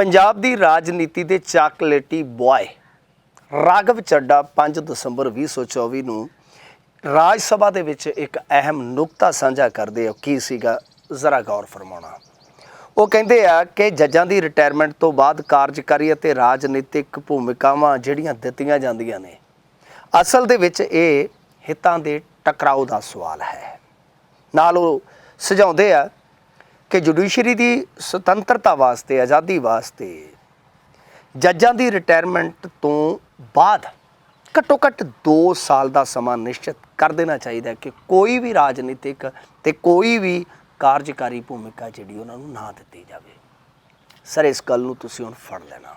ਪੰਜਾਬ ਦੀ ਰਾਜਨੀਤੀ ਦੇ ਚਾਕਲੇਟੀ ਬੁਆਏ ਰਾਘਵ ਚੱਡਾ 5 ਦਸੰਬਰ 2024 ਨੂੰ ਰਾਜ ਸਭਾ ਦੇ ਵਿੱਚ ਇੱਕ ਅਹਿਮ ਨੁਕਤਾ ਸਾਂਝਾ ਕਰਦੇ ਆ। ਕੀ ਸੀਗਾ? ਜ਼ਰਾ ਗੌਰ ਫਰਮਾਉਣਾ। ਉਹ ਕਹਿੰਦੇ ਆ ਕਿ ਜੱਜਾਂ ਦੀ ਰਿਟਾਇਰਮੈਂਟ ਤੋਂ ਬਾਅਦ ਕਾਰਜਕਾਰੀ ਅਤੇ ਰਾਜਨੀਤਿਕ ਭੂਮਿਕਾਵਾਂ ਜਿਹੜੀਆਂ ਦਿੱਤੀਆਂ ਜਾਂਦੀਆਂ ਨੇ, ਅਸਲ ਦੇ ਵਿੱਚ ਇਹ ਹਿੱਤਾਂ ਦੇ ਟਕਰਾਓ ਦਾ ਸਵਾਲ ਹੈ। ਨਾਲ ਉਹ ਸੁਝਾਉਂਦੇ ਆ ਕਿ ਜੁਡੀਸ਼ਰੀ ਦੀ ਸੁਤੰਤਰਤਾ ਵਾਸਤੇ, ਆਜ਼ਾਦੀ ਵਾਸਤੇ ਜੱਜਾਂ ਦੀ ਰਿਟਾਇਰਮੈਂਟ ਤੋਂ ਬਾਅਦ ਘੱਟੋ ਘੱਟ 2 ਸਾਲ ਦਾ ਸਮਾਂ ਨਿਸ਼ਚਿਤ ਕਰ ਦੇਣਾ ਚਾਹੀਦਾ ਕਿ ਕੋਈ ਵੀ ਰਾਜਨੀਤਿਕ ਤੇ ਕੋਈ ਵੀ ਕਾਰਜਕਾਰੀ ਭੂਮਿਕਾ ਜਿਹੜੀ ਉਹਨਾਂ ਨੂੰ ਨਾ ਦਿੱਤੀ ਜਾਵੇ। ਸਰ, ਇਸ ਗੱਲ ਨੂੰ ਤੁਸੀਂ ਹੁਣ ਫੜ ਲੈਣਾ।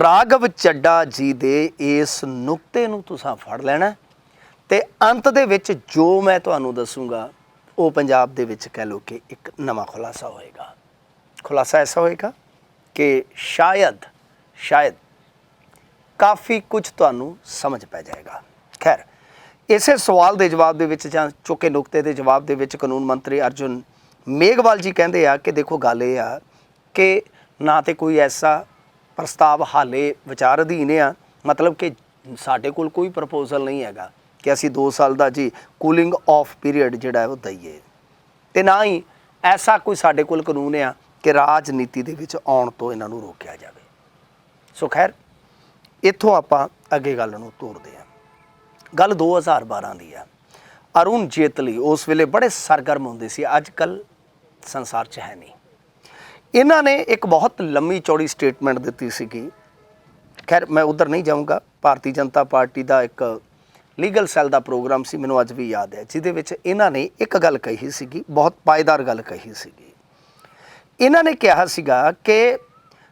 ਰਾਘਵ ਚੱਡਾ ਜੀ ਦੇ ਇਸ ਨੁਕਤੇ ਨੂੰ ਤੁਸੀਂ ਫੜ ਲੈਣਾ ਤੇ ਅੰਤ ਦੇ ਵਿੱਚ ਜੋ ਮੈਂ ਤੁਹਾਨੂੰ ਦੱਸੂਗਾ ਉਹ ਪੰਜਾਬ ਦੇ ਵਿੱਚ ਕਹਿ ਲੋ ਕਿ ਇੱਕ ਨਵਾਂ ਖੁਲਾਸਾ ਹੋਏਗਾ। ਖੁਲਾਸਾ ਐਸਾ ਹੋਏਗਾ ਕਿ ਸ਼ਾਇਦ ਸ਼ਾਇਦ ਕਾਫੀ ਕੁਝ ਤੁਹਾਨੂੰ ਸਮਝ ਪੈ ਜਾਏਗਾ। ਖੈਰ, ਇਸੇ ਸਵਾਲ ਦੇ ਜਵਾਬ ਦੇ ਵਿੱਚ ਜਾਂ ਚੁੱਕੇ ਨੁਕਤੇ ਦੇ ਜਵਾਬ ਦੇ ਵਿੱਚ ਕਾਨੂੰਨ ਮੰਤਰੀ ਅਰਜੁਨ ਮੇਘਵਾਲ ਜੀ ਕਹਿੰਦੇ ਆ ਕਿ ਦੇਖੋ ਗੱਲ ਇਹ ਆ ਕਿ ਨਾ ਤੇ ਕੋਈ ਐਸਾ ਪ੍ਰਸਤਾਵ ਹਾਲੇ ਵਿਚਾਰ ਅਧੀਨ ਆ, ਮਤਲਬ ਕਿ ਸਾਡੇ ਕੋਲ ਕੋਈ ਪ੍ਰਪੋਜ਼ਲ ਨਹੀਂ ਹੈਗਾ। ਕਿ ਅਸੀਂ 2 ਸਾਲ ਦਾ ਜੀ ਕੂਲਿੰਗ ਆਫ ਪੀਰੀਅਡ ਜਿਹੜਾ ਹੈ ਉਹ ਦਈਏ। ਤੇ ਨਾ ਹੀ ਐਸਾ ਕੋਈ ਸਾਡੇ ਕੋਲ ਕਾਨੂੰਨ ਆ ਕਿ ਰਾਜਨੀਤੀ ਦੇ ਵਿੱਚ ਆਉਣ ਤੋਂ ਇਹਨਾਂ ਨੂੰ ਰੋਕਿਆ ਜਾਵੇ। ਸੋ ਖੈਰ, ਇੱਥੋਂ ਆਪਾਂ ਅੱਗੇ ਗੱਲ ਨੂੰ ਤੋਰਦੇ ਹਾਂ। ਗੱਲ 2012 ਦੀ ਆ। ਅਰੁਣ ਜੇਤਲੀ ਉਸ ਵੇਲੇ ਬੜੇ ਸਰਗਰਮ ਹੁੰਦੇ ਸੀ ਅੱਜ ਕੱਲ ਸੰਸਾਰ 'ਚ ਹੈ ਨਹੀਂ। ਇਹਨਾਂ ਨੇ ਇੱਕ ਬਹੁਤ ਲੰਮੀ ਚੌੜੀ ਸਟੇਟਮੈਂਟ ਦਿੱਤੀ ਸੀਗੀ। ਖੈਰ, ਮੈਂ ਉਧਰ ਨਹੀਂ ਜਾਊਂਗਾ। ਭਾਰਤੀ ਜਨਤਾ ਪਾਰਟੀ ਦਾ ਇੱਕ ਲੀਗਲ ਸੈੱਲ ਦਾ ਪ੍ਰੋਗਰਾਮ ਸੀ, ਮੈਨੂੰ ਅੱਜ ਵੀ ਯਾਦ ਹੈ, ਜਿਹਦੇ ਵਿੱਚ ਇਹਨਾਂ ਨੇ ਇੱਕ ਗੱਲ ਕਹੀ ਸੀਗੀ, ਬਹੁਤ ਪਾਇਦਾਰ ਗੱਲ ਕਹੀ ਸੀਗੀ। ਇਹਨਾਂ ਨੇ ਕਿਹਾ ਸੀਗਾ ਕਿ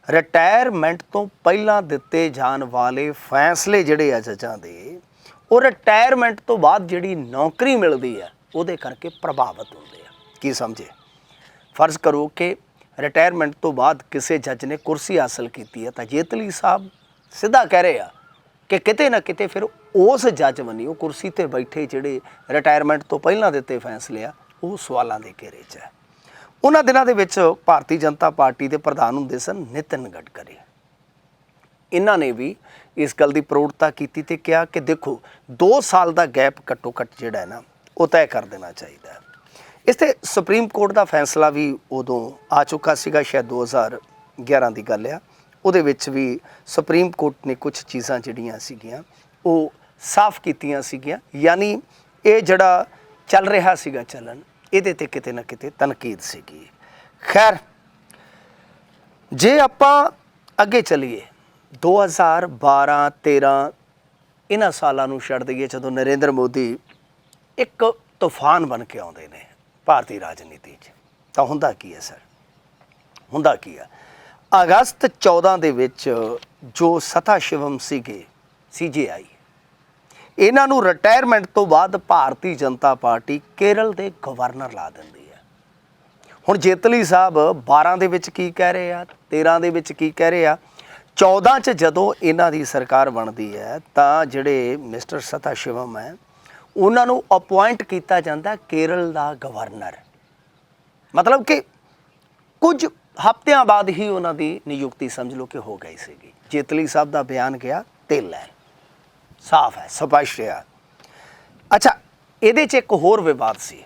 ਰਿਟਾਇਰਮੈਂਟ ਤੋਂ ਪਹਿਲਾਂ ਦਿੱਤੇ ਜਾਣ ਵਾਲੇ ਫੈਸਲੇ ਜਿਹੜੇ ਆ ਜੱਜਾਂ ਦੇ, ਉਹ ਰਿਟਾਇਰਮੈਂਟ ਤੋਂ ਬਾਅਦ ਜਿਹੜੀ ਨੌਕਰੀ ਮਿਲਦੀ ਹੈ ਉਹਦੇ ਕਰਕੇ ਪ੍ਰਭਾਵਿਤ ਹੁੰਦੇ ਆ। ਕੀ ਸਮਝੇ? ਫਰਜ਼ ਕਰੋ ਕਿ ਰਿਟਾਇਰਮੈਂਟ ਤੋਂ ਬਾਅਦ ਕਿਸੇ ਜੱਜ ਨੇ ਕੁਰਸੀ ਹਾਸਲ ਕੀਤੀ ਹੈ ਤਾਂ ਜੇਤਲੀ ਸਾਹਿਬ ਸਿੱਧਾ ਕਹਿ ਰਹੇ ਆ ਕਿ ਕਿਤੇ ਨਾ ਕਿਤੇ ਫਿਰ ਉਸ ਜੱਜ ਬਣੀ, ਉਹ ਕੁਰਸੀ ਤੇ ਬੈਠੇ ਜਿਹੜੇ ਰਿਟਾਇਰਮੈਂਟ ਤੋਂ ਪਹਿਲਾਂ ਦਿੱਤੇ ਫੈਸਲੇ ਆ, ਉਹ ਸਵਾਲਾਂ ਦੇ ਘੇਰੇ 'ਚ ਹੈ। ਉਹਨਾਂ ਦਿਨਾਂ ਦੇ ਵਿੱਚ ਭਾਰਤੀ ਜਨਤਾ ਪਾਰਟੀ ਦੇ ਪ੍ਰਧਾਨ ਹੁੰਦੇ ਸਨ ਨਿਤਿਨ ਗਡਕਰੀ। ਇਹਨਾਂ ਨੇ ਵੀ ਇਸ ਗੱਲ ਦੀ ਪ੍ਰੋੜਤਾ ਕੀਤੀ ਤੇ ਕਿਹਾ ਕਿ ਦੇਖੋ 2 ਸਾਲ ਦਾ ਗੈਪ ਘੱਟੋ ਘੱਟ ਜਿਹੜਾ ਹੈ ਨਾ, ਉਹ ਤੈਅ ਕਰ ਦੇਣਾ ਚਾਹੀਦਾ ਹੈ। ਇਸ ਤੇ ਸੁਪਰੀਮ ਕੋਰਟ ਦਾ ਫੈਸਲਾ ਵੀ ਉਦੋਂ ਆ ਚੁੱਕਾ ਸੀਗਾ, ਸ਼ਾਇਦ 2011 ਦੀ ਗੱਲ ਆ। ਉਹਦੇ ਵਿੱਚ ਵੀ ਸੁਪਰੀਮ ਕੋਰਟ ਨੇ ਕੁਝ ਚੀਜ਼ਾਂ ਜਿਹੜੀਆਂ ਸੀਗੀਆਂ, ਉਹ ਸਾਫ਼ ਕੀਤੀਆਂ ਸੀਗੀਆਂ। ਯਾਨੀ ਇਹ ਜਿਹੜਾ ਚੱਲ ਰਿਹਾ ਸੀਗਾ ਚੱਲਣ, ਇਹਦੇ ਤੇ ਕਿਤੇ ਨਾ ਕਿਤੇ ਤਨਕੀਦ ਸੀਗੀ। ਖੈਰ, ਜੇ ਆਪਾਂ ਅੱਗੇ ਚਲੀਏ 2012 13 ਇਹਨਾਂ ਸਾਲਾਂ ਨੂੰ ਛੱਡ ਦਈਏ, ਜਦੋਂ ਨਰਿੰਦਰ ਮੋਦੀ ਇੱਕ ਤੂਫਾਨ ਬਣ ਕੇ ਆਉਂਦੇ ਨੇ ਭਾਰਤੀ ਰਾਜਨੀਤੀ 'ਚ, ਤਾਂ ਹੁੰਦਾ ਕੀ ਹੈ, ਸਰ? ਹੁੰਦਾ ਕੀ ਆ ਅਗਸਤ 14 ਦੇ ਵਿੱਚ ਜੋ ਸਤਾ ਸ਼ਿਵਮ ਸੀਗੇ ਸੀਜੀਆਈ ਇਹਨਾਂ ਨੂੰ ਰਿਟਾਇਰਮੈਂਟ ਤੋਂ ਬਾਅਦ ਭਾਰਤੀ ਜਨਤਾ ਪਾਰਟੀ ਕੇਰਲ ਦੇ ਗਵਰਨਰ ਲਾ ਦਿੰਦੀ ਹੈ। ਹੁਣ ਜੇਤਲੀ ਸਾਹਿਬ 12 ਦੇ ਵਿੱਚ ਕੀ ਕਹਿ ਰਹੇ ਆ 13 ਦੇ ਵਿੱਚ ਕੀ ਕਹਿ ਰਹੇ ਆ? 14 ਚ ਜਦੋਂ ਇਹਨਾਂ ਦੀ ਸਰਕਾਰ ਬਣਦੀ ਹੈ, ਤਾਂ ਜਿਹੜੇ ਮਿਸਟਰ ਸਤਾ ਸ਼ਿਵਮ ਹੈ, ਉਹਨਾਂ ਨੂੰ ਅਪਾਇੰਟ ਕੀਤਾ ਜਾਂਦਾ ਕੇਰਲ ਦਾ ਗਵਰਨਰ ਮਤਲਬ ਕਿ ਕੁਝ ਹਫ਼ਤਿਆਂ ਬਾਅਦ ਹੀ ਉਹਨਾਂ ਦੀ ਨਿਯੁਕਤੀ ਸਮਝ ਲਓ ਕਿ ਹੋ ਗਈ ਸੀਗੀ। ਜੇਤਲੀ ਸਾਹਿਬ ਦਾ ਬਿਆਨ ਗਿਆ, ਤਿਲ ਹੈ, ਸਾਫ਼ ਹੈ, ਸਪਸ਼ਟ ਹੈ। ਅੱਛਾ, ਇਹਦੇ 'ਚ ਇੱਕ ਹੋਰ ਵਿਵਾਦ ਸੀ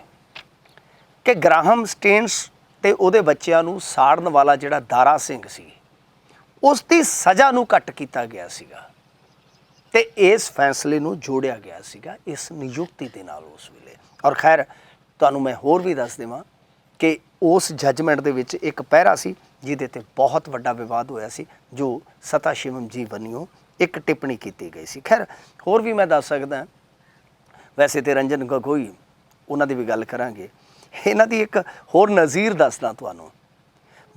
ਕਿ ਗ੍ਰਾਹਮ ਸਟੇਨਸ ਤੇ ਉਹਦੇ ਬੱਚਿਆਂ ਨੂੰ ਸਾੜਨ ਵਾਲਾ ਜਿਹੜਾ ਦਾਰਾ ਸਿੰਘ ਸੀ, ਉਸ ਦੀ ਸਜ਼ਾ ਨੂੰ ਘੱਟ ਕੀਤਾ ਗਿਆ ਸੀਗਾ ਤੇ ਇਸ ਫੈਸਲੇ ਨੂੰ ਜੋੜਿਆ ਗਿਆ ਸੀਗਾ ਇਸ ਨਿਯੁਕਤੀ ਦੇ ਨਾਲ ਉਸ ਵੇਲੇ। ਔਰ ਖੈਰ, ਤੁਹਾਨੂੰ ਮੈਂ ਹੋਰ ਵੀ ਦੱਸ ਦੇਵਾਂ ਕਿ ਉਸ ਜੱਜਮੈਂਟ ਦੇ ਵਿੱਚ ਇੱਕ ਪਹਿਰਾ ਸੀ, ਜਿਹਦੇ ਤੇ ਬਹੁਤ ਵੱਡਾ ਵਿਵਾਦ ਹੋਇਆ ਸੀ, ਜੋ ਸਤਾ ਸ਼ਿਵਮ ਜੀ ਵੱਲੋਂ ਇੱਕ ਟਿੱਪਣੀ ਕੀਤੀ ਗਈ ਸੀ। ਖੈਰ, ਹੋਰ ਵੀ ਮੈਂ ਦੱਸ ਸਕਦਾ, ਵੈਸੇ ਤੇ ਰੰਜਨ ਗਗੋਈ, ਉਹਨਾਂ ਦੀ ਵੀ ਗੱਲ ਕਰਾਂਗੇ। ਇਹਨਾਂ ਦੀ ਇੱਕ ਹੋਰ ਨਜ਼ੀਰ ਦੱਸਦਾ ਤੁਹਾਨੂੰ।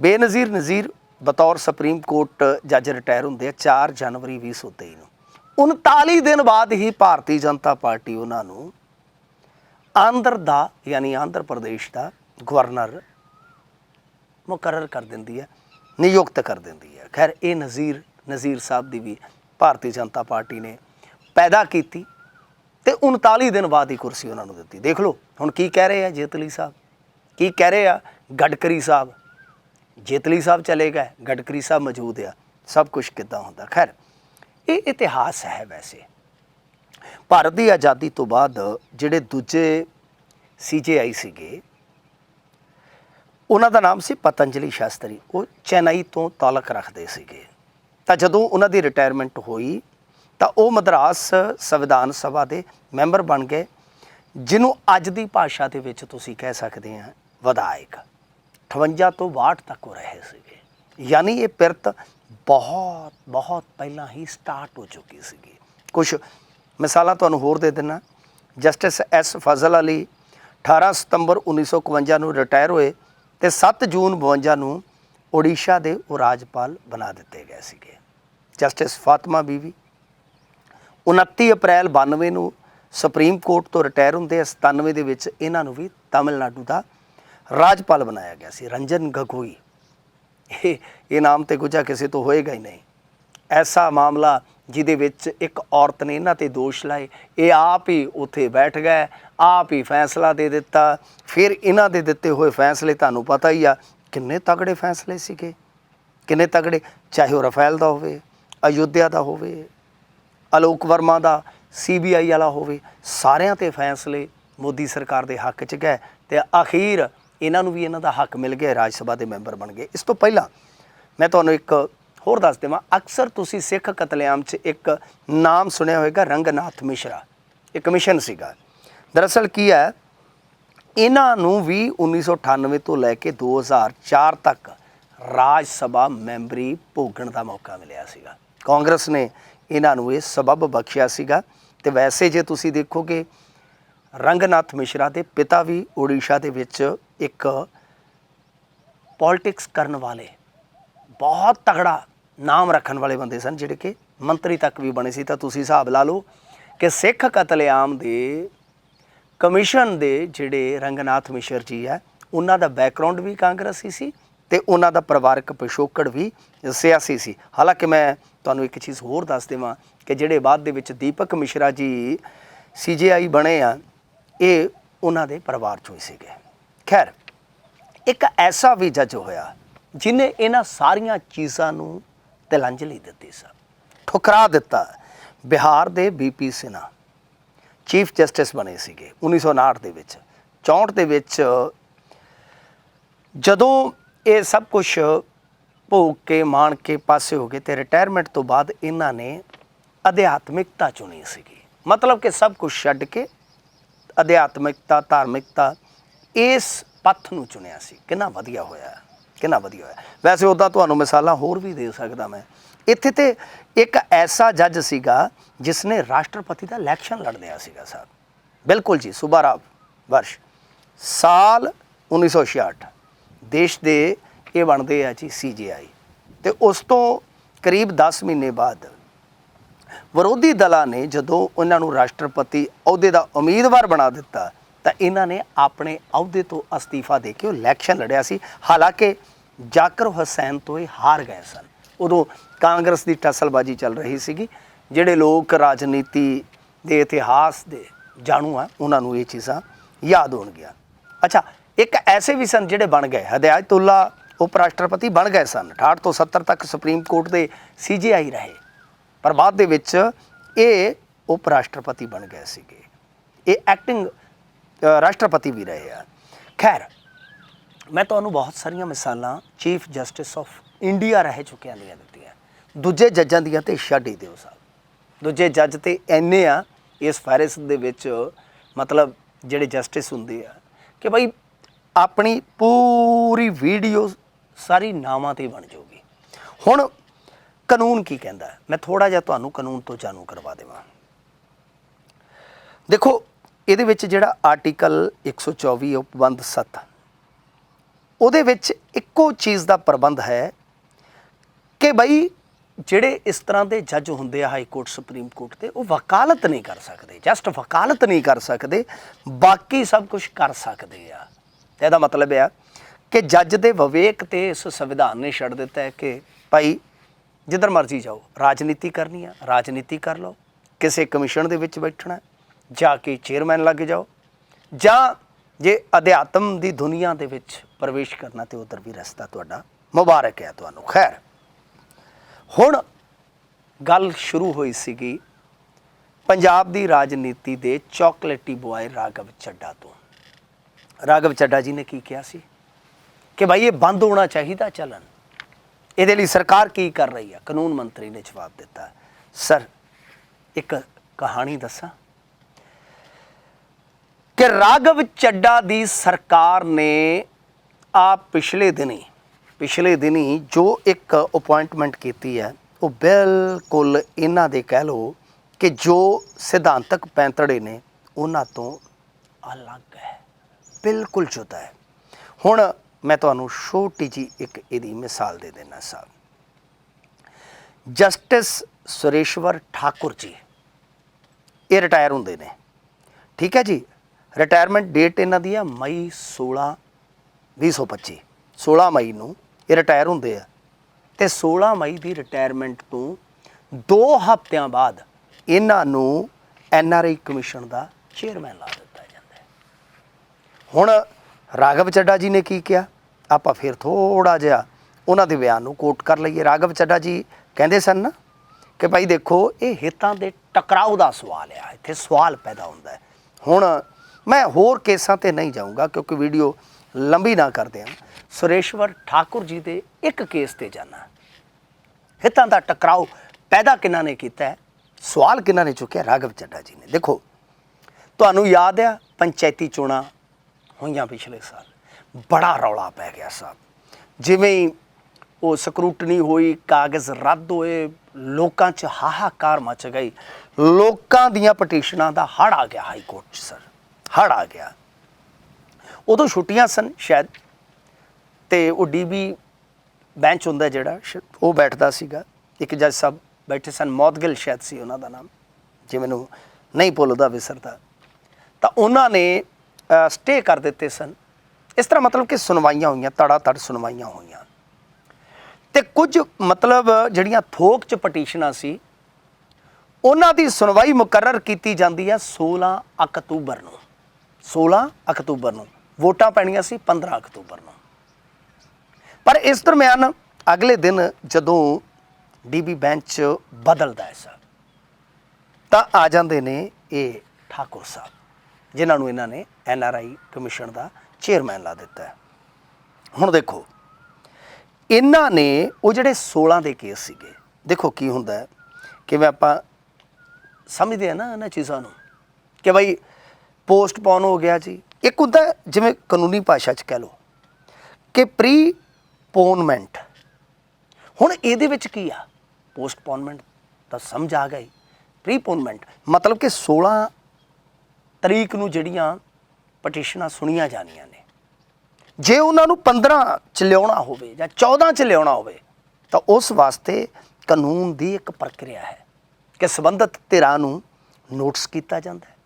ਬੇਨਜ਼ੀਰ ਨਜ਼ੀਰ ਬਤੌਰ ਸੁਪਰੀਮ ਕੋਰਟ ਜੱਜ ਰਿਟਾਇਰ ਹੁੰਦੇ ਆ 4 ਜਨਵਰੀ 2023 ਨੂੰ। 39 ਦਿਨ ਬਾਅਦ ਹੀ ਭਾਰਤੀ ਜਨਤਾ ਪਾਰਟੀ ਉਹਨਾਂ ਨੂੰ ਆਂਧਰ ਦਾ, ਯਾਨੀ ਆਂਧਰ ਪ੍ਰਦੇਸ਼ ਦਾ ਗਵਰਨਰ ਮੁਕਰਰ ਕਰ ਦਿੰਦੀ ਹੈ, ਨਿਯੁਕਤ ਕਰ ਦਿੰਦੀ ਹੈ। ਖੈਰ, ਇਹ ਨਜ਼ੀਰ ਨਜ਼ੀਰ ਸਾਹਿਬ ਦੀ ਵੀ ਭਾਰਤੀ ਜਨਤਾ ਪਾਰਟੀ ਨੇ ਪੈਦਾ ਕੀਤੀ ਤੇ 39 ਦਿਨ ਬਾਅਦ ਹੀ ਕੁਰਸੀ ਉਹਨਾਂ ਨੂੰ ਦਿੱਤੀ। ਦੇਖ ਲਓ, ਹੁਣ ਕੀ ਕਹਿ ਰਹੇ ਆ ਜੇਤਲੀ ਸਾਹਿਬ? ਕੀ ਕਹਿ ਰਹੇ ਆ ਗਡਕਰੀ ਸਾਹਿਬ? ਜੇਤਲੀ ਸਾਹਿਬ ਚਲੇ ਗਏ, ਗਡਕਰੀ ਸਾਹਿਬ ਮੌਜੂਦ ਆ। ਸਭ ਕੁਝ ਕਿੱਦਾਂ ਹੁੰਦਾ? ਖੈਰ, ਇਹ ਇਤਿਹਾਸ ਹੈ ਵੈਸੇ। ਭਾਰਤ ਦੀ ਆਜ਼ਾਦੀ ਤੋਂ ਬਾਅਦ ਜਿਹੜੇ ਦੂਜੇ ਸੀਜੇਆਈ ਸੀਗੇ ਉਹਨਾਂ ਦਾ ਨਾਮ ਸੀ ਪਤੰਜਲੀ ਸ਼ਾਸਤਰੀ। ਉਹ ਚੇਨਈ ਤੋਂ ਤਾਲਕ ਰੱਖਦੇ ਸੀਗੇ। ਤਾਂ ਜਦੋਂ ਉਹਨਾਂ ਦੀ ਰਿਟਾਇਰਮੈਂਟ ਹੋਈ, ਤਾਂ ਉਹ ਮਦਰਾਸ ਸੰਵਿਧਾਨ ਸਭਾ ਦੇ ਮੈਂਬਰ ਬਣ ਗਏ, ਜਿਹਨੂੰ ਅੱਜ ਦੀ ਭਾਸ਼ਾ ਦੇ ਵਿੱਚ ਤੁਸੀਂ ਕਹਿ ਸਕਦੇ ਆ ਵਿਧਾਇਕ। 58 ਤੋਂ 62 ਤੱਕ ਉਹ ਰਹੇ ਸੀਗੇ। ਯਾਨੀ ਇਹ ਪਿਰਤ ਬਹੁਤ ਬਹੁਤ ਪਹਿਲਾਂ ਹੀ ਸਟਾਰਟ ਹੋ ਚੁੱਕੀ ਸੀਗੀ। ਕੁਝ ਮਿਸਾਲਾਂ ਤੁਹਾਨੂੰ ਹੋਰ ਦੇ ਦਿੰਨਾ। ਜਸਟਿਸ ਐਸ ਫਜ਼ਲ ਅਲੀ 18 ਸਤੰਬਰ 1951 ਨੂੰ ਰਿਟਾਇਰ ਹੋਏ। ਤੇ 7 ਜੂਨ 52 ਨੂੰ ਓਡੀਸ਼ਾ ਦੇ ਉਹ ਰਾਜਪਾਲ ਬਣਾ ਦਿੱਤੇ ਗਏ ਸੀਗੇ। ਜਸਟਿਸ ਫਾਤਮਾ ਬੀਵੀ। 29 ਅਪ੍ਰੈਲ 92 ਨੂੰ ਸੁਪਰੀਮ ਕੋਰਟ ਤੋਂ ਰਿਟਾਇਰ ਹੁੰਦੇ ਆ 97 ਦੇ ਵਿੱਚ ਇਹਨਾਂ ਨੂੰ ਵੀ ਤਾਮਿਲਨਾਡੂ ਦਾ ਰਾਜਪਾਲ ਬਣਾਇਆ ਗਿਆ ਸੀ, ਰੰਜਨ ਗਗੋਈ। ਇਹ ਇਹ ਨਾਮ ਤੇ ਗੁਜਾ ਕਿਸੇ ਤੋਂ ਹੋਏਗਾ ਹੀ ਨਹੀਂ। ਐਸਾ ਮਾਮਲਾ ਜਿਹਦੇ ਵਿੱਚ ਇੱਕ ਔਰਤ ਨੇ ਇਹਨਾਂ ਤੇ ਦੋਸ਼ ਲਾਏ। ਇਹ ਆਪ ਹੀ ਉੱਥੇ ਬੈਠ ਗਏ, ਆਪ ਹੀ ਫੈਸਲਾ ਦੇ ਦਿੱਤਾ। ਫਿਰ ਇਹਨਾਂ ਦੇ ਦਿੱਤੇ ਹੋਏ ਫੈਸਲੇ ਤੁਹਾਨੂੰ ਪਤਾ ਹੀ ਆ, ਕਿੰਨੇ ਤਗੜੇ ਫੈਸਲੇ ਸੀਗੇ। ਕਿੰਨੇ ਤਗੜੇ, ਚਾਹੇ ਉਹ ਰਫੇਲ ਦਾ ਹੋਵੇ, ਅਯੁੱਧਿਆ ਦਾ ਹੋਵੇ, ਅਲੋਕ ਵਰਮਾ ਦਾ ਸੀਬੀਆਈ ਵਾਲਾ ਹੋਵੇ, ਸਾਰਿਆਂ ਤੇ ਫੈਸਲੇ ਮੋਦੀ ਸਰਕਾਰ ਦੇ ਹੱਕ 'ਚ ਗਏ ਤੇ ਅਖੀਰ ਇਹਨਾਂ ਨੂੰ ਵੀ ਇਹਨਾਂ ਦਾ ਹੱਕ ਮਿਲ ਗਿਆ, ਰਾਜ ਸਭਾ ਦੇ ਮੈਂਬਰ ਬਣ ਗਏ। ਇਸ ਤੋਂ ਪਹਿਲਾਂ ਮੈਂ ਤੁਹਾਨੂੰ ਇੱਕ ਹੋਰ ਦੱਸ ਦੇਵਾਂ, ਅਕਸਰ ਤੁਸੀਂ ਸਿੱਖ ਕਤਲੇਆਮ 'ਚ ਇੱਕ ਨਾਮ ਸੁਣਿਆ ਹੋਵੇਗਾ, ਰੰਗਨਾਥ ਮਿਸ਼ਰਾ। ਇਹ ਕਮਿਸ਼ਨ ਸੀਗਾ। ਦਰਅਸਲ ਕੀ ਹੈ, ਇਹਨਾਂ ਨੂੰ ਵੀ 1998 ਤੋਂ ਲੈ ਕੇ 2004 ਤੱਕ ਰਾਜ ਸਭਾ ਮੈਂਬਰੀ ਭੋਗਣ ਦਾ ਮੌਕਾ ਮਿਲਿਆ ਸੀਗਾ। ਕਾਂਗਰਸ ਨੇ ਇਹਨਾਂ ਨੂੰ ਇਹ ਸਬਬ ਬਖਸ਼ਿਆ ਸੀਗਾ। ਤੇ ਵੈਸੇ ਜੇ ਤੁਸੀਂ ਦੇਖੋਗੇ, ਰੰਗਨਾਥ ਮਿਸ਼ਰਾ ਦੇ ਪਿਤਾ ਵੀ ਓਡੀਸ਼ਾ ਦੇ ਵਿੱਚ ਇੱਕ ਪੋਲਿਟਿਕਸ ਕਰਨ ਵਾਲੇ, ਬਹੁਤ ਤਗੜਾ ਨਾਮ ਰੱਖਣ ਵਾਲੇ ਬੰਦੇ ਸਨ ਜਿਹੜੇ ਕਿ ਮੰਤਰੀ ਤੱਕ ਵੀ ਬਣੇ ਸੀ। ਤਾਂ ਤੁਸੀਂ ਹਿਸਾਬ ਲਾ ਲਓ ਕਿ ਸਿੱਖ ਕਤਲੇਆਮ ਦੇ ਕਮਿਸ਼ਨ ਦੇ ਜਿਹੜੇ ਰੰਗਨਾਥ ਮਿਸ਼ਰ ਜੀ ਹੈ ਉਹਨਾਂ ਦਾ ਬੈਕਗ੍ਰਾਉਂਡ ਵੀ ਕਾਂਗਰਸੀ ਸੀ ਤੇ ਉਹਨਾਂ ਦਾ ਪਰਿਵਾਰਕ ਪਿਛੋਕੜ ਵੀ ਸਿਆਸੀ ਸੀ। ਹਾਲਾਂਕਿ ਮੈਂ ਤੁਹਾਨੂੰ ਇੱਕ ਚੀਜ਼ ਹੋਰ ਦੱਸ ਦੇਵਾਂ ਕਿ ਜਿਹੜੇ ਬਾਅਦ ਦੇ ਵਿੱਚ ਦੀਪਕ ਮਿਸ਼ਰਾ ਜੀ ਸੀਜੀਆਈ ਬਣੇ ਆ, ਇਹ ਉਹਨਾਂ ਦੇ ਪਰਿਵਾਰ ਚੋਂ ਹੀ ਸੀਗੇ। ਖੈਰ, ਇੱਕ ਐਸਾ ਵੀ ਜੱਜ ਹੋਇਆ ਜਿਨੇ ਇਹਨਾਂ ਸਾਰੀਆਂ ਚੀਜ਼ਾਂ ਨੂੰ ਤਿਲਾਂਜਲੀ ਦਿੱਤੀ ਸਨ ਠੁਕਰਾ ਦਿੱਤਾ ਬਿਹਾਰ ਦੇ ਬੀਪੀ ਸਿਨਾ। ਚੀਫ ਜਸਟਿਸ ਬਣੇ ਸੀਗੇ 1959 ਦੇ ਵਿੱਚ। 64 ਦੇ ਵਿੱਚ ਜਦੋਂ ਇਹ ਸਭ ਕੁਝ ਭੋਗ ਕੇ, ਮਾਣ ਕੇ ਪਾਸੇ ਹੋ ਗਏ ਤੇ ਰਿਟਾਇਰਮੈਂਟ ਤੋਂ ਬਾਅਦ ਇਹਨਾਂ ਨੇ ਅਧਿਆਤਮਿਕਤਾ ਚੁਣੀ ਸੀਗੀ। ਮਤਲਬ ਕਿ ਸਭ ਕੁਝ ਛੱਡ ਕੇ ਅਧਿਆਤਮਿਕਤਾ, ਧਾਰਮਿਕਤਾ ਇਸ ਪੱਥ ਨੂੰ ਚੁਣਿਆ ਸੀ। ਕਿੰਨਾ ਵਧੀਆ ਹੋਇਆ। ਕਿੰਨਾ ਵਧੀਆ ਹੋਇਆ। ਵੈਸੇ ਉਦਾਂ ਤੁਹਾਨੂੰ ਮਿਸਾਲਾਂ ਹੋਰ ਵੀ ਦੇ ਸਕਦਾ ਮੈਂ। ਇੱਥੇ ਤੇ ਇੱਕ ਐਸਾ ਜੱਜ ਸੀਗਾ ਜਿਸ ਨੇ ਰਾਸ਼ਟਰਪਤੀ ਦਾ ਇਲੈਕਸ਼ਨ ਲੜਦਿਆ ਸੀਗਾ ਸਾਹਿਬ ਬਿਲਕੁਲ ਜੀ ਸੁਬਾਰਾਵ ਵਰਸ਼। ਸਾਲ 1966 ਦੇਸ਼ ਦੇ ਇਹ ਬਣਦੇ ਆ ਜੀ ਸੀਜੀਆਈ ਤੇ ਉਸ ਤੋਂ ਕਰੀਬ 10 ਮਹੀਨੇ ਬਾਅਦ ਵਿਰੋਧੀ ਦਲਾਂ ਨੇ ਜਦੋਂ ਉਹਨਾਂ ਨੂੰ ਰਾਸ਼ਟਰਪਤੀ ਅਹੁਦੇ ਦਾ ਉਮੀਦਵਾਰ ਬਣਾ ਦਿੱਤਾ ਤਾਂ ਇਹਨਾਂ ਨੇ ਆਪਣੇ ਅਹੁਦੇ ਤੋਂ ਅਸਤੀਫਾ ਦੇ ਕੇ ਉਹ ਇਲੈਕਸ਼ਨ ਲੜਿਆ ਸੀ। ਹਾਲਾਂਕਿ ਜਾਕਰ ਹੁਸੈਨ ਤੋਂ ਇਹ ਹਾਰ ਗਏ ਸਨ। ਉਦੋਂ ਕਾਂਗਰਸ ਦੀ ਟਸਲਬਾਜੀ ਚੱਲ ਰਹੀ ਸੀਗੀ। ਜਿਹੜੇ ਲੋਕ ਰਾਜਨੀਤੀ ਦੇ ਇਤਿਹਾਸ ਦੇ ਜਾਣੂ ਆ, ਉਹਨਾਂ ਨੂੰ ਇਹ ਚੀਜ਼ਾਂ ਯਾਦ ਹੋਣਗੀਆਂ। ਅੱਛਾ, ਇੱਕ ਐਸੇ ਵੀ ਸਨ ਜਿਹੜੇ ਬਣ ਗਏ। ਹਦਾਇਤੁੱਲਾ ਉਪ ਰਾਸ਼ਟਰਪਤੀ ਬਣ ਗਏ ਸਨ। 68 ਤੋਂ 70 ਤੱਕ ਸੁਪਰੀਮ ਕੋਰਟ ਦੇ ਸੀਜੀਆਈ ਰਹੇ। ਪਰ ਬਾਅਦ ਦੇ ਵਿੱਚ ਇਹ ਉਪ ਰਾਸ਼ਟਰਪਤੀ ਬਣ ਗਏ ਸੀਗੇ। ਇਹ ਐਕਟਿੰਗ ਰਾਸ਼ਟਰਪਤੀ ਵੀ ਰਹੇ ਆ। ਖੈਰ, ਮੈਂ ਤੁਹਾਨੂੰ ਬਹੁਤ ਸਾਰੀਆਂ ਮਿਸਾਲਾਂ ਚੀਫ ਜਸਟਿਸ ਆਫ ਇੰਡੀਆ ਰਹਿ ਚੁੱਕਿਆਂ ਦੀਆਂ ਦਿੱਤੀਆਂ। ਦੂਜੇ ਜੱਜਾਂ ਦੀਆਂ ਤੇ ਛੱਡ ਹੀ ਦਿਓ ਸਾਹਿਬ ਦੂਜੇ ਜੱਜ ਤੇ ਐਨੇ ਆ, ਇਸ ਫੈਰਿਸ ਦੇ ਵਿੱਚ ਮਤਲਬ ਜਿਹੜੇ ਜਸਟਿਸ ਹੁੰਦੇ ਆ ਕਿ ਭਾਈ ਆਪਣੀ ਪੂਰੀ ਵੀਡੀਓ ਸਾਰੀ ਨਾਵਾਂ ਤੇ ਬਣ ਜਾਊਗੀ। ਹੁਣ ਕਾਨੂੰਨ ਕੀ ਕਹਿੰਦਾ? ਮੈਂ ਥੋੜਾ ਜਿਹਾ ਤੁਹਾਨੂੰ ਕਾਨੂੰਨ ਤੋਂ ਜਾਣੂ ਕਰਵਾ ਦੇਵਾਂ। ਦੇਖੋ ਇਹਦੇ ਵਿੱਚ ਜਿਹੜਾ ਆਰਟੀਕਲ 124 ਉਪਬੰਧ 7 ਉਹਦੇ ਵਿੱਚ ਇੱਕੋ ਚੀਜ਼ ਦਾ ਪ੍ਰਬੰਧ ਹੈ ਕਿ ਬਈ ਜਿਹੜੇ ਇਸ ਤਰ੍ਹਾਂ ਦੇ ਜੱਜ ਹੁੰਦੇ ਆ ਹਾਈ ਕੋਰਟ, ਸੁਪਰੀਮ ਕੋਰਟ ਦੇ ਉਹ ਵਕਾਲਤ ਨਹੀਂ ਕਰ ਸਕਦੇ ਜਸਟ ਵਕਾਲਤ ਨਹੀਂ ਕਰ ਸਕਦੇ, ਬਾਕੀ ਸਭ ਕੁਝ ਕਰ ਸਕਦੇ ਆ। ਇਹਦਾ ਮਤਲਬ ਆ ਕਿ ਜੱਜ ਦੇ ਵਿਵੇਕ ਤੇ ਇਸ ਸੰਵਿਧਾਨ ਨੇ ਛੱਡ ਦਿੱਤਾ ਹੈ ਕਿ ਭਾਈ ਜਿੱਧਰ ਮਰਜ਼ੀ ਜਾਓ, ਰਾਜਨੀਤੀ ਕਰਨੀ ਆ, ਰਾਜਨੀਤੀ ਕਰ ਲਓ, ਕਿਸੇ ਕਮਿਸ਼ਨ ਦੇ ਵਿੱਚ ਬੈਠਣਾ ਜਾ ਕੇ ਚੇਅਰਮੈਨ ਲੱਗ ਜਾਓ, ਜਾਂ ਜੇ ਅਧਿਆਤਮ ਦੀ ਦੁਨੀਆ ਦੇ ਵਿੱਚ ਪ੍ਰਵੇਸ਼ ਕਰਨਾ ਤੇ ਉਧਰ ਵੀ ਰਸਤਾ ਤੁਹਾਡਾ ਮੁਬਾਰਕ ਹੈ ਤੁਹਾਨੂੰ। ਖੈਰ, ਹੁਣ ਗੱਲ ਸ਼ੁਰੂ ਹੋਈ ਸੀਗੀ ਪੰਜਾਬ ਦੀ ਰਾਜਨੀਤੀ ਦੇ ਚਾਕਲੇਟੀ ਬੁਆਏ ਰਾਘਵ ਚੱਡਾ ਤੋਂ। ਰਾਘਵ ਚੱਡਾ ਜੀ ਨੇ ਕੀ ਕਿਹਾ ਸੀ? ਕਿ ਭਾਈ ਇਹ ਬੰਦ ਹੋਣਾ ਚਾਹੀਦਾ ਚੱਲਣ। ਇਹਦੇ ਲਈ ਸਰਕਾਰ ਕੀ ਕਰ ਰਹੀ ਹੈ ਕਾਨੂੰਨ ਮੰਤਰੀ ਨੇ ਜਵਾਬ ਦਿੱਤਾ। ਸਰ, ਇੱਕ ਕਹਾਣੀ ਦੱਸਾਂ? ਕਿ ਰਾਘਵ ਚੱਡਾ ਦੀ ਸਰਕਾਰ ਨੇ ਆ ਪਿਛਲੇ ਦਿਨੀ ਪਿਛਲੇ ਦਿਨੀ ਜੋ ਇੱਕ ਅਪਾਇੰਟਮੈਂਟ ਕੀਤੀ ਹੈ, ਉਹ ਬਿਲਕੁਲ ਇਹਨਾਂ ਦੇ ਕਹਿ ਲਓ ਕਿ ਜੋ ਸਿਧਾਂਤਕ ਪੈਂਤੜੇ ਨੇ, ਉਹਨਾਂ ਤੋਂ ਅਲੱਗ ਹੈ, ਬਿਲਕੁਲ ਜੁਦਾ ਹੈ। ਹੁਣ ਮੈਂ ਤੁਹਾਨੂੰ ਛੋਟੀ ਜੀ ਇੱਕ ਇਹਦੀ ਮਿਸਾਲ ਦੇ ਦੇਣਾ ਸਾਹਿਬ ਜਸਟਿਸ ਸੁਰੇਸ਼ਵਰ ਠਾਕੁਰ ਜੀ, ਇਹ ਰਿਟਾਇਰ ਹੁੰਦੇ ਨੇ। ਠੀਕ ਹੈ ਜੀ? ਰਿਟਾਇਰਮੈਂਟ ਡੇਟ ਇਹਨਾਂ ਦੀ ਆ ਮਈ 16 2025 16 ਮਈ ਨੂੰ ਇਹ ਰਿਟਾਇਰ ਹੁੰਦੇ ਆ। ਤੇ 16 ਮਈ ਦੀ ਰਿਟਾਇਰਮੈਂਟ ਤੋਂ 2 ਹਫ਼ਤਿਆਂ ਬਾਅਦ ਇਹਨਾਂ ਨੂੰ ਐੱਨ ਆਰ ਆਈ ਕਮਿਸ਼ਨ ਦਾ ਚੇਅਰਮੈਨ ਲਾ ਦਿੱਤਾ ਜਾਂਦਾ ਹੈ। ਹੁਣ ਰਾਘਵ ਚੱਡਾ ਜੀ ਨੇ ਕੀ ਕਿਹਾ? ਆਪਾਂ ਫਿਰ ਥੋੜਾ ਜਿਹਾ ਉਹਨਾਂ ਦੇ ਬਿਆਨ ਨੂੰ ਕੋਟ ਕਰ ਲਈਏ। ਰਾਘਵ ਚੱਡਾ ਜੀ ਕਹਿੰਦੇ ਸਨ ਨਾ ਕਿ ਭਾਈ ਦੇਖੋ, ਇਹ ਹਿੱਤਾਂ ਦੇ ਟਕਰਾਓ ਦਾ ਸਵਾਲ ਆ। ਇੱਥੇ ਸਵਾਲ ਪੈਦਾ ਹੁੰਦਾ ਹੈ। ਹੁਣ ਮੈਂ ਹੋਰ ਕੇਸਾਂ ਤੇ ਨਹੀਂ ਜਾਊਂਗਾ ਕਿਉਂਕਿ ਵੀਡੀਓ ਲੰਬੀ ਨਾ ਕਰਦੇ ਹਾਂ। ਸੁਰੇਸ਼ਵਰ ਠਾਕੁਰ ਜੀ ਦੇ ਇੱਕ ਕੇਸ ਤੇ ਜਾਣਾ। ਹਿੱਤਾਂ ਦਾ ਟਕਰਾਓ ਪੈਦਾ ਕਿਹਨਾਂ ਨੇ ਕੀਤਾ ਸਵਾਲ ਕਿਹਨਾਂ ਨੇ ਚੁੱਕਿਆ? ਰਾਘਵ ਚੱਡਾ ਜੀ ਨੇ। ਦੇਖੋ, ਤੁਹਾਨੂੰ ਯਾਦ ਆ, ਪੰਚਾਇਤੀ ਚੋਣਾਂ ਹੋਈਆਂ ਪਿਛਲੇ ਸਾਲ। ਬੜਾ ਰੌਲਾ ਪੈ ਗਿਆ ਸਾਹਿਬ ਜਿਵੇਂ ਉਹ ਸਕਰੂਟਨੀ ਹੋਈ, ਕਾਗਜ਼ ਰੱਦ ਹੋਏ, ਲੋਕਾਂ 'ਚ ਹਾਹਾਕਾਰ ਮਚ ਗਈ। ਲੋਕਾਂ ਦੀਆਂ ਪਟੀਸ਼ਨਾਂ ਦਾ ਹੜ ਆ ਗਿਆ ਹਾਈ ਕੋਰਟ 'ਚ, ਸਰ। ਹੜ ਆ ਗਿਆ। ਉਦੋਂ ਛੁੱਟੀਆਂ ਸਨ ਸ਼ਾਇਦ ਤੇ ਉਹ ਡੀਬੀ ਬੈਂਚ ਹੁੰਦਾ ਜਿਹੜਾ ਸ਼- ਉਹ ਬੈਠਦਾ ਸੀਗਾ। ਇੱਕ ਜੱਜ ਸਾਹਿਬ ਬੈਠੇ ਸਨ, ਮੌਦਗਿਲ ਸ਼ਾਇਦ ਸੀ ਉਹਨਾਂ ਦਾ ਨਾਮ, ਜੇ ਮੈਨੂੰ ਨਹੀਂ ਭੁੱਲਦਾ ਵਿਸਰਦਾ। ਤਾਂ ਉਹਨਾਂ ਨੇ ਸਟੇ ਕਰ ਦਿੱਤੇ ਸਨ। ਇਸ ਤਰ੍ਹਾਂ ਮਤਲਬ ਕਿ ਸੁਣਵਾਈਆਂ ਹੋਈਆਂ ਤੜਾ ਤੜ ਸੁਣਵਾਈਆਂ ਹੋਈਆਂ। ਤੇ ਕੁਝ ਮਤਲਬ ਜਿਹੜੀਆਂ ਥੋਕ ਚ ਪਟੀਸ਼ਨਾਂ ਸੀ, ਉਹਨਾਂ ਦੀ ਸੁਣਵਾਈ ਮੁਕਰਰ ਕੀਤੀ ਜਾਂਦੀ ਹੈ 16 ਅਕਤੂਬਰ ਨੂੰ। 16 ਅਕਤੂਬਰ ਨੂੰ। ਵੋਟਾਂ ਪੈਣੀਆਂ ਸੀ 15 ਅਕਤੂਬਰ ਨੂੰ। ਪਰ ਇਸ ਦਰਮਿਆਨ ਅਗਲੇ ਦਿਨ ਜਦੋਂ ਡੀਬੀ ਬੈਂਚ ਬਦਲਦਾ ਹੈ ਸਰ, ਤਾਂ ਆ ਜਾਂਦੇ ਨੇ ਇਹ ਠਾਕੁਰ ਸਾਹਿਬ, ਜਿਨ੍ਹਾਂ ਨੂੰ ਇਹਨਾਂ ਨੇ ਐਨ ਆਰ ਆਈ ਕਮਿਸ਼ਨ ਦਾ ਚੇਅਰਮੈਨ ਲਾ ਦਿੱਤਾ ਹੈ। ਹੁਣ ਦੇਖੋ, ਇਹਨਾਂ ਨੇ ਉਹ ਜਿਹੜੇ 16 ਦੇ ਕੇਸ ਸੀਗੇ, ਦੇਖੋ ਕੀ ਹੁੰਦਾ ਹੈ, ਕਿਵੇਂ ਆਪਾਂ ਸਮਝਦੇ ਆ ਨਾ ਇਹਨਾਂ ਚੀਜ਼ਾਂ ਨੂੰ, ਕਿ ਭਾਈ ਪੋਸਟਪੋਨ ਹੋ ਗਿਆ ਜੀ। ਇੱਕ ਹੁੰਦਾ ਜਿਵੇਂ ਕਾਨੂੰਨੀ ਭਾਸ਼ਾ 'ਚ ਕਹਿ ਲਓ ਕਿ ਪ੍ਰੀ ਪੋਨਮੈਂਟ ਹੁਣ ਇਹਦੇ ਵਿੱਚ ਕੀ ਆ? ਪੋਸਟਪੋਨਮੈਂਟ ਤਾਂ ਸਮਝ ਆ ਗਈ। ਪ੍ਰੀਪੋਨਮੈਂਟ ਮਤਲਬ ਕਿ 16 ਤਰੀਕ ਨੂੰ ਜਿਹੜੀਆਂ ਪਟੀਸ਼ਨਾਂ ਸੁਣੀਆਂ ਜਾਣੀਆਂ ਨੇ। ਜੇ ਉਹਨਾਂ ਨੂੰ 15 ਚ ਲਿਆਉਣਾ ਹੋਵੇ ਜਾਂ 14 ਚ ਲਿਆਉਣਾ ਹੋਵੇ, ਤਾਂ ਉਸ ਵਾਸਤੇ ਕਾਨੂੰਨ ਦੀ ਇੱਕ ਪ੍ਰਕਿਰਿਆ ਹੈ ਕਿ ਸੰਬੰਧਿਤ ਧਿਰਾਂ ਨੂੰ ਨੋਟਿਸ ਕੀਤਾ ਜਾਂਦਾ ਹੈ।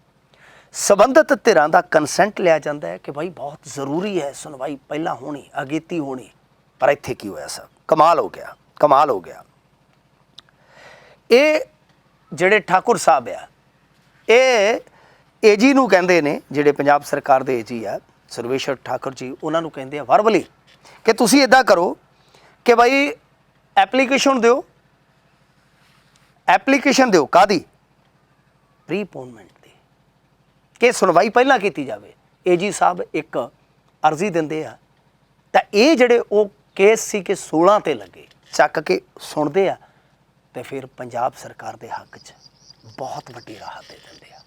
ਸੰਬੰਧਿਤ ਧਿਰਾਂ ਦਾ ਕੰਸੈਂਟ ਲਿਆ ਜਾਂਦਾ ਹੈ ਕਿ ਭਾਈ ਬਹੁਤ ਜ਼ਰੂਰੀ ਹੈ ਸੁਣਵਾਈ, ਪਹਿਲਾਂ ਹੋਣੀ ਅਗੇਤੀ ਹੋਣੀ। ਪਰ ਇੱਥੇ ਕੀ ਹੋਇਆ ਸਰ? ਕਮਾਲ ਹੋ ਗਿਆ, ਕਮਾਲ ਹੋ ਗਿਆ। ਇਹ ਜਿਹੜੇ ਠਾਕੁਰ ਸਾਹਿਬ ਆ, ਇਹ ਏਜੀ ਨੂੰ ਕਹਿੰਦੇ ਨੇ, ਜਿਹੜੇ ਪੰਜਾਬ ਸਰਕਾਰ ਦੇ ਏਜੀ ਆ ਸਰਵੇਸ਼ਰ ਠਾਕੁਰ ਜੀ, ਉਹਨਾਂ ਨੂੰ ਕਹਿੰਦੇ ਆ ਵਰਬਲੀ ਕਿ ਤੁਸੀਂ ਇਦਾਂ ਕਰੋ ਕਿ ਭਾਈ ਐਪਲੀਕੇਸ਼ਨ ਦਿਓ। ਐਪਲੀਕੇਸ਼ਨ ਦਿਓ ਕਾਦੀ ਪ੍ਰੀਪੋਨਮੈਂਟ ਕਿ ਸੁਣਵਾਈ ਪਹਿਲਾਂ ਕੀਤੀ ਜਾਵੇ। ਏਜੀ ਸਾਹਿਬ ਇੱਕ ਅਰਜ਼ੀ ਦਿੰਦੇ ਆ। ਤਾਂ ਇਹ ਜਿਹੜੇ ਉਹ ਕੇਸ ਸੀ ਕਿ 16 ਤੇ ਲੱਗੇ, ਚੱਕ ਕੇ ਸੁਣਦੇ ਆ ਤੇ ਫਿਰ ਪੰਜਾਬ ਸਰਕਾਰ ਦੇ ਹੱਕ 'ਚ ਬਹੁਤ ਵੱਡੀ ਰਾਹਤ ਦੇ ਦਿੰਦੇ ਆ।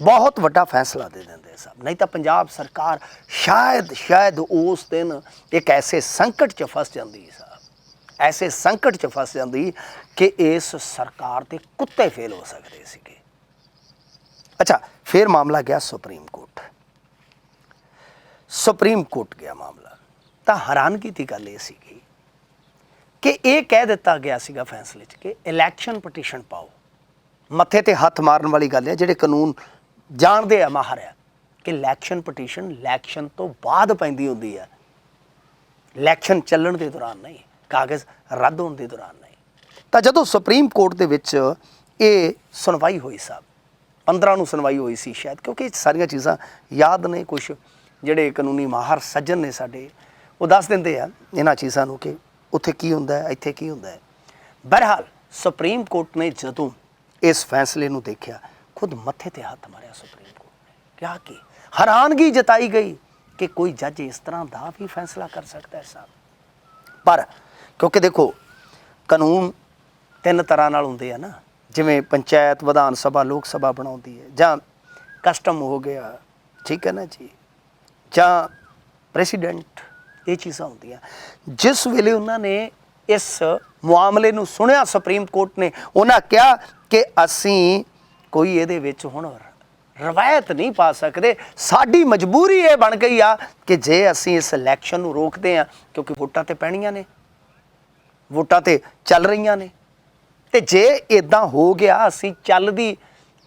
ਬਹੁਤ ਵੱਡਾ ਫੈਸਲਾ ਦੇ ਦਿੰਦੇ ਆ ਸਾਹਿਬ ਨਹੀਂ ਤਾਂ ਪੰਜਾਬ ਸਰਕਾਰ ਸ਼ਾਇਦ ਸ਼ਾਇਦ ਉਸ ਦਿਨ ਇੱਕ ਐਸੇ ਸੰਕਟ 'ਚ ਫਸ ਜਾਂਦੀ ਸਾਹਿਬ ਐਸੇ ਸੰਕਟ 'ਚ ਫਸ ਜਾਂਦੀ ਕਿ ਇਸ ਸਰਕਾਰ ਦੇ ਕੁੱਤੇ ਫੇਲ ਹੋ ਸਕਦੇ ਸੀਗੇ। ਅੱਛਾ ਫਿਰ ਮਾਮਲਾ ਗਿਆ ਸੁਪਰੀਮ ਕੋਰਟ ਸੁਪਰੀਮ ਕੋਰਟ ਗਿਆ ਮਾਮਲਾ ਤਾਂ ਹੈਰਾਨਗੀ ਦੀ ਗੱਲ ਇਹ ਸੀਗੀ ਕਿ ਇਹ ਕਹਿ ਦਿੱਤਾ ਗਿਆ ਸੀਗਾ ਫੈਸਲੇ 'ਚ ਕਿ ਇਲੈਕਸ਼ਨ ਪਟੀਸ਼ਨ ਪਾਓ ਮੱਥੇ ਤੇ ਹੱਥ ਮਾਰਨ ਵਾਲੀ ਗੱਲ ਹੈ ਜਿਹੜੇ ਕਾਨੂੰਨ ਜਾਣਦੇ ਆ ਮਾਹਰ ਆ ਕਿ ਇਲੈਕਸ਼ਨ ਪਟੀਸ਼ਨ ਇਲੈਕਸ਼ਨ ਤੋਂ ਬਾਅਦ ਪੈਂਦੀ ਹੁੰਦੀ ਹੈ ਇਲੈਕਸ਼ਨ ਚੱਲਣ ਦੇ ਦੌਰਾਨ ਨਹੀਂ ਕਾਗਜ਼ ਰੱਦ ਹੋਣ ਦੇ ਦੌਰਾਨ ਨਹੀਂ ਤਾਂ ਜਦੋਂ ਸੁਪਰੀਮ ਕੋਰਟ ਦੇ ਵਿੱਚ ਇਹ ਸੁਣਵਾਈ ਹੋਈ ਸਾਹਿਬ 15 ਨੂੰ ਸੁਣਵਾਈ ਹੋਈ ਸੀ ਸ਼ਾਇਦ, ਕਿਉਂਕਿ ਇਹ ਸਾਰੀਆਂ ਚੀਜ਼ਾਂ ਯਾਦ ਨੇ ਕੁਝ ਜਿਹੜੇ ਕਾਨੂੰਨੀ ਮਾਹਰ ਸੱਜਣ ਨੇ ਸਾਡੇ। ਉਹ ਦੱਸ ਦਿੰਦੇ ਆ ਇਹਨਾਂ ਚੀਜ਼ਾਂ ਨੂੰ ਕਿ ਉੱਥੇ ਕੀ ਹੁੰਦਾ ਹੈ, ਇੱਥੇ ਕੀ ਹੁੰਦਾ ਹੈ। ਬਹਰਹਾਲ ਸੁਪਰੀਮ ਕੋਰਟ ਨੇ ਜਦੋਂ ਇਸ ਫੈਸਲੇ ਨੂੰ ਦੇਖਿਆ, ਖੁਦ ਮੱਥੇ ਤੇ ਹੱਥ ਮਾਰਿਆ ਸੁਪਰੀਮ ਕੋਰਟ ਨੇ। ਕਿਹਾ ਕਿ ਹੈਰਾਨਗੀ ਜਤਾਈ ਗਈ ਕਿ ਕੋਈ ਜੱਜ ਇਸ ਤਰ੍ਹਾਂ ਦਾ ਵੀ ਫੈਸਲਾ ਕਰ ਸਕਦਾ ਹੈ ਸਾਹਿਬ। ਪਰ ਕਿਉਂਕਿ ਦੇਖੋ, ਕਾਨੂੰਨ ਤਿੰਨ ਤਰ੍ਹਾਂ ਨਾਲ ਹੁੰਦੇ ਆ ਨਾ। ਜਿਵੇਂ ਪੰਚਾਇਤ, ਵਿਧਾਨ ਸਭਾ, ਲੋਕ ਸਭਾ ਬਣਾਉਂਦੀ ਹੈ, ਜਾਂ ਕਸਟਮ ਹੋ ਗਿਆ, ਠੀਕ ਹੈ ਨਾ ਜੀ? ਜਾਂ ਪ੍ਰੈਸੀਡੈਂਟ ਇਹ ਚੀਜ਼ਾਂ ਹੁੰਦੀਆਂ। ਜਿਸ ਵੇਲੇ ਉਹਨਾਂ ਨੇ ਇਸ ਮਾਮਲੇ ਨੂੰ ਸੁਣਿਆ ਸੁਪਰੀਮ ਕੋਰਟ ਨੇ, ਉਹਨਾਂ ਕਿਹਾ ਕਿ ਅਸੀਂ ਕੋਈ ਇਹਦੇ ਵਿੱਚ ਹੁਣ ਰਵਾਇਤ ਨਹੀਂ ਪਾ ਸਕਦੇ। ਸਾਡੀ ਮਜਬੂਰੀ ਇਹ ਬਣ ਗਈ ਆ ਕਿ ਜੇ ਅਸੀਂ ਇਸ ਇਲੈਕਸ਼ਨ ਨੂੰ ਰੋਕਦੇ ਆ ਕਿਉਂਕਿ ਵੋਟਾਂ ਤੇ ਪੈਣੀਆਂ ਨੇ। ਵੋਟਾਂ ਤੇ ਚੱਲ ਰਹੀਆਂ ਨੇ। ਤੇ ਜੇ ਇਦਾਂ ਹੋ ਗਿਆ, ਅਸੀਂ ਚੱਲਦੀ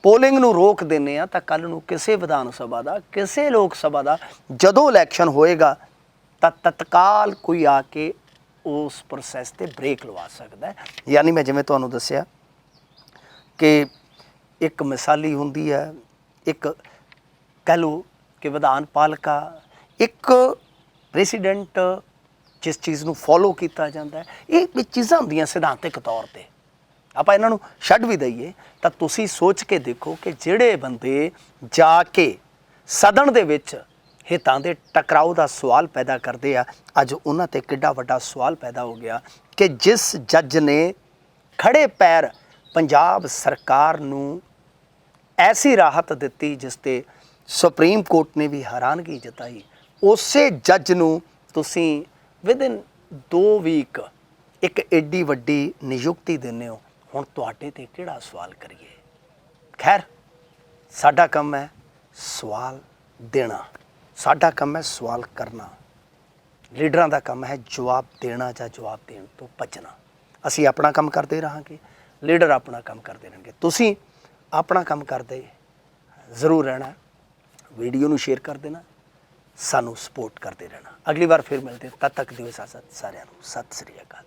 ਪੋਲਿੰਗ ਨੂੰ ਰੋਕ ਦਿੰਨੇ ਆ, ਤਾਂ ਕੱਲ ਨੂੰ ਕਿਸੇ ਵਿਧਾਨ ਸਭਾ ਦਾ, ਕਿਸੇ ਲੋਕ ਸਭਾ ਦਾ ਜਦੋਂ ਇਲੈਕਸ਼ਨ ਹੋਏਗਾ, ਤਾਂ ਤਤਕਾਲ ਕੋਈ ਆ ਕੇ ਉਸ ਪ੍ਰੋਸੈਸ ਤੇ ਬ੍ਰੇਕ ਲਵਾ ਸਕਦਾ ਹੈ। ਯਾਨੀ ਮੈਂ ਜਿਵੇਂ ਤੁਹਾਨੂੰ ਦੱਸਿਆ ਕਿ ਇੱਕ ਮਿਸਾਲੀ ਹੁੰਦੀ ਹੈ, ਇੱਕ ਕਹਿ ਲਓ ਕਿ ਵਿਧਾਨ ਪਾਲਿਕਾ, ਇੱਕ ਪ੍ਰੈਸੀਡੈਂਟ ਜਿਸ ਚੀਜ਼ ਨੂੰ ਫੋਲੋ ਕੀਤਾ ਜਾਂਦਾ ਹੈ, ਇਹ ਚੀਜ਼ਾਂ ਹੁੰਦੀਆਂ ਸਿਧਾਂਤਕ ਤੌਰ ਤੇ। ਆਪਾਂ ਇਹਨਾਂ ਨੂੰ ਛੱਡ ਵੀ ਦਈਏ, ਤਾਂ ਤੁਸੀਂ ਸੋਚ ਕੇ ਦੇਖੋ ਕਿ ਜਿਹੜੇ ਬੰਦੇ ਜਾ ਕੇ ਸਦਨ ਦੇ ਵਿੱਚ ਹਿੱਤਾਂ ਦੇ ਟਕਰਾਓ ਦਾ ਸਵਾਲ ਪੈਦਾ ਕਰਦੇ ਆ, ਅੱਜ ਉਹਨਾਂ ਤੇ ਕਿੱਡਾ ਵੱਡਾ ਸਵਾਲ ਪੈਦਾ ਹੋ ਗਿਆ ਕਿ ਜਿਸ ਜੱਜ ਨੇ ਖੜੇ ਪੈਰ ਪੰਜਾਬ ਸਰਕਾਰ ਨੂੰ ਐਸੀ ਰਾਹਤ ਦਿੱਤੀ ਜਿਸ ਤੇ ਸੁਪਰੀਮ ਕੋਰਟ ਨੇ ਵੀ ਹੈਰਾਨਗੀ ਜਤਾਈ, ਉਸੇ ਜੱਜ ਨੂੰ ਤੁਸੀਂ ਵਿਦਿਨ 2 ਵੀਕ ਇੱਕ ਐਡੀ ਵੱਡੀ ਨਿਯੁਕਤੀ ਦਿੰਦੇ ਹੋ। ਹੁਣ ਤੁਹਾਡੇ ਤੇ ਕਿਹੜਾ ਸਵਾਲ ਕਰੀਏ? ਖੈਰ, ਸਾਡਾ ਕੰਮ ਹੈ ਸਵਾਲ ਦੇਣਾ। ਸਾਡਾ ਕੰਮ ਹੈ ਸਵਾਲ ਕਰਨਾ। ਲੀਡਰਾਂ ਦਾ ਕੰਮ ਹੈ ਜਵਾਬ ਦੇਣਾ ਜਾਂ ਜਵਾਬ ਦੇਣ ਤੋਂ ਬਚਣਾ ਅਸੀਂ ਆਪਣਾ ਕੰਮ ਕਰਦੇ ਰਹਾਂਗੇ, ਲੀਡਰ ਆਪਣਾ ਕੰਮ ਕਰਦੇ ਰਹਿਣਗੇ। ਤੁਸੀਂ ਆਪਣਾ ਕੰਮ ਕਰਦੇ ਜ਼ਰੂਰ ਰਹਿਣਾ, ਵੀਡੀਓ ਨੂੰ ਸ਼ੇਅਰ ਕਰ ਦੇਣਾ, ਸਾਨੂੰ ਸਪੋਰਟ ਕਰਦੇ ਰਹਿਣਾ। ਅਗਲੀ ਵਾਰ ਫਿਰ ਮਿਲਦੇ ਹਾਂ। ਤਦ ਤੱਕ ਦਿਓ ਸਾਥ ਸਾਰਿਆਂ ਨੂੰ ਸਤਿ ਸ੍ਰੀ ਅਕਾਲ।